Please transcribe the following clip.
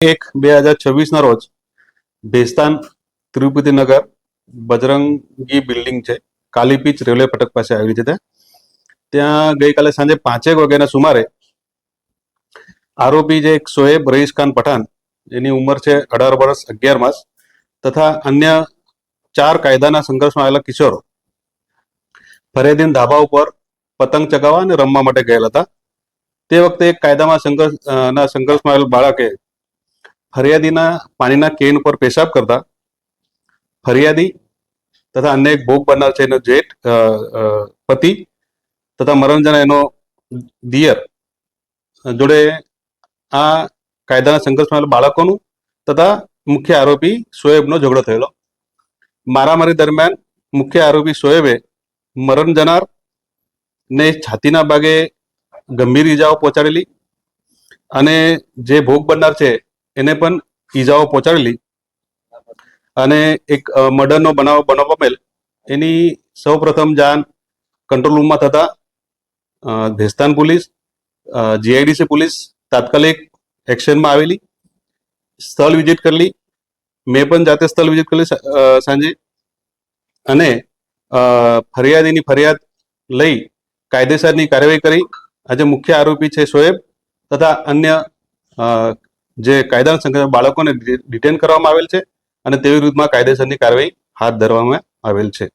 એક બે હજાર છવ્વીસના રોજ ભેસ્તાન તિરુપતિ નગર બજરંગી બિલ્ડિંગ છે કાલીપીચ રેલવે ફટક પાસે આવેલી છે ત્યાં. ગઈકાલે સાંજે પાંચેક વાગ્યાના સુમારે આરોપી જે એક શોએબ રઈસ ખાન પઠાણ, એની ઉંમર છે અઢાર વર્ષ અગિયાર માસ, તથા અન્ય ચાર કાયદાના સંઘર્ષમાં આવેલા કિશોરો ફરેદીન ધાબા ઉપર પતંગ ચગાવવા અને રમવા માટે ગયેલા હતા. તે વખતે એક કાયદામાં સંઘર્ષ ના સંઘર્ષમાં આવેલ બાળકે ફરિયાદીના પાણીના કેન ઉપર પેશાબ કરતા ફરિયાદી તથા અન્ય એક ભોગ બનનાર છે એનો જેઠ પતિ તથા મરણજના એનો દિયર. જોડે આ કાયદાના સંઘર્ષમાં બાળકોનું તથા મુખ્ય આરોપી શોએબનો ઝઘડો થયેલો. મારામારી દરમિયાન મુખ્ય આરોપી શોએબે મરણ જનાર ને છાતીના ભાગે ગંભીર ઈજાઓ પહોંચાડેલી અને જે ભોગ બનનાર છે એને પણ ઈજાઓ પહોંચાડેલી. અને એક મર્ડરનો બનાવ બનાવ પામેલ એની સૌપ્રથમ જાણ કંટ્રોલ રૂમમાં થતા ભેસ્તાન પોલીસ જીઆઈડીસી પોલીસ તાત્કાલિક એક્શનમાં આવેલી. સ્થળ વિઝિટ કરેલી. મેં પણ જાતે સ્થળ વિઝિટ કરેલી સાંજે. અને ફરિયાદ ફરિયાદીની ફરિયાદ લઈ કાયદેસરની કાર્યવાહી કરી. આજે મુખ્ય આરોપી છે શોએબ તથા અન્ય જે કાયદાના સંગઠન બાળકોને ડિટેન કરવામાં આવેલ છે અને તેવી વિરુદ્ધમાં કાયદેસરની કાર્યવાહી હાથ ધરવામાં આવેલ છે.